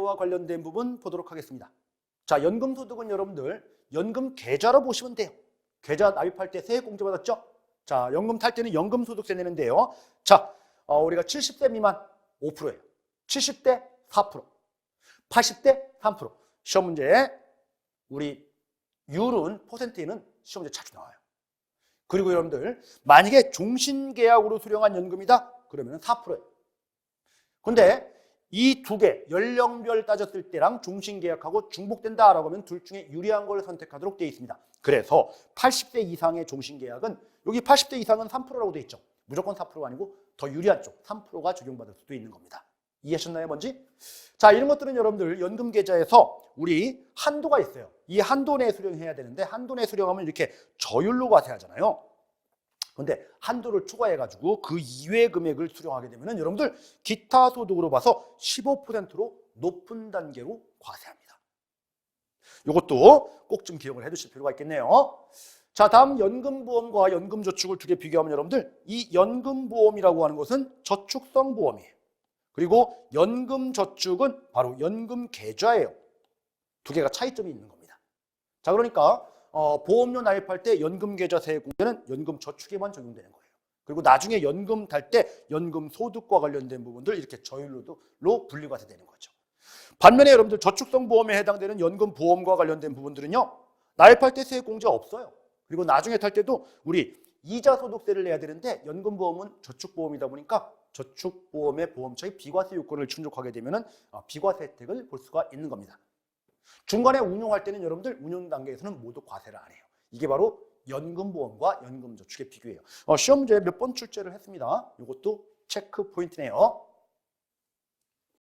와 관련된 부분 보도록 하겠습니다. 자, 연금소득은 여러분들 연금 계좌로 보시면 돼요. 계좌 납입할 때 세액 공제 받았죠? 자, 연금 탈 때는 연금소득세 내는데요. 자, 어, 우리가 70세 미만 5%예요. 70대 4%, 80대 3%. 시험 문제에 우리 율은 퍼센테이는 시험 문제 자주 나와요. 그리고 여러분들 만약에 종신계약으로 수령한 연금이다 그러면 4%예요. 근데 이 두 개 연령별 따졌을 때랑 종신 계약하고 중복된다라고 하면 둘 중에 유리한 걸 선택하도록 되어 있습니다. 그래서 80세 이상의 종신 계약은 여기 80세 이상은 3%라고 되어 있죠. 무조건 4%가 아니고 더 유리한 쪽 3%가 적용받을 수도 있는 겁니다. 이해하셨나요, 뭔지? 자, 이런 것들은 여러분들 연금 계좌에서 우리 한도가 있어요. 이 한도 내에 수령해야 되는데 한도 내에 수령하면 이렇게 저율로 과세하잖아요. 근데 한도를 초과해가지고 그 이외의 금액을 수령하게 되면은 여러분들 기타 소득으로 봐서 15%로 높은 단계로 과세합니다. 이것도 꼭 좀 기억을 해두실 필요가 있겠네요. 자, 다음 연금보험과 연금저축을 두 개 비교하면 여러분들 이 연금보험이라고 하는 것은 저축성 보험이에요. 그리고 연금저축은 바로 연금 계좌예요. 두 개가 차이점이 있는 겁니다. 자, 그러니까 어, 보험료 납입할 때 연금 계좌 세액 공제는 연금 저축에만 적용되는 거예요. 그리고 나중에 연금 탈 때 연금 소득과 관련된 부분들 이렇게 저율로 분리가 되는 거죠. 반면에 여러분들 저축성 보험에 해당되는 연금 보험과 관련된 부분들은요. 납입할 때 세액 공제 없어요. 그리고 나중에 탈 때도 우리 이자 소득세를 내야 되는데 연금 보험은 저축 보험이다 보니까 저축 보험의 보험처의 비과세 요건을 충족하게 되면은 어, 비과세 혜택을 볼 수가 있는 겁니다. 중간에 운용할 때는 여러분들 운용 단계에서는 모두 과세를 안 해요. 이게 바로 연금보험과 연금저축의 비교예요. 어, 시험 문제 몇 번 출제를 했습니다. 이것도 체크 포인트네요.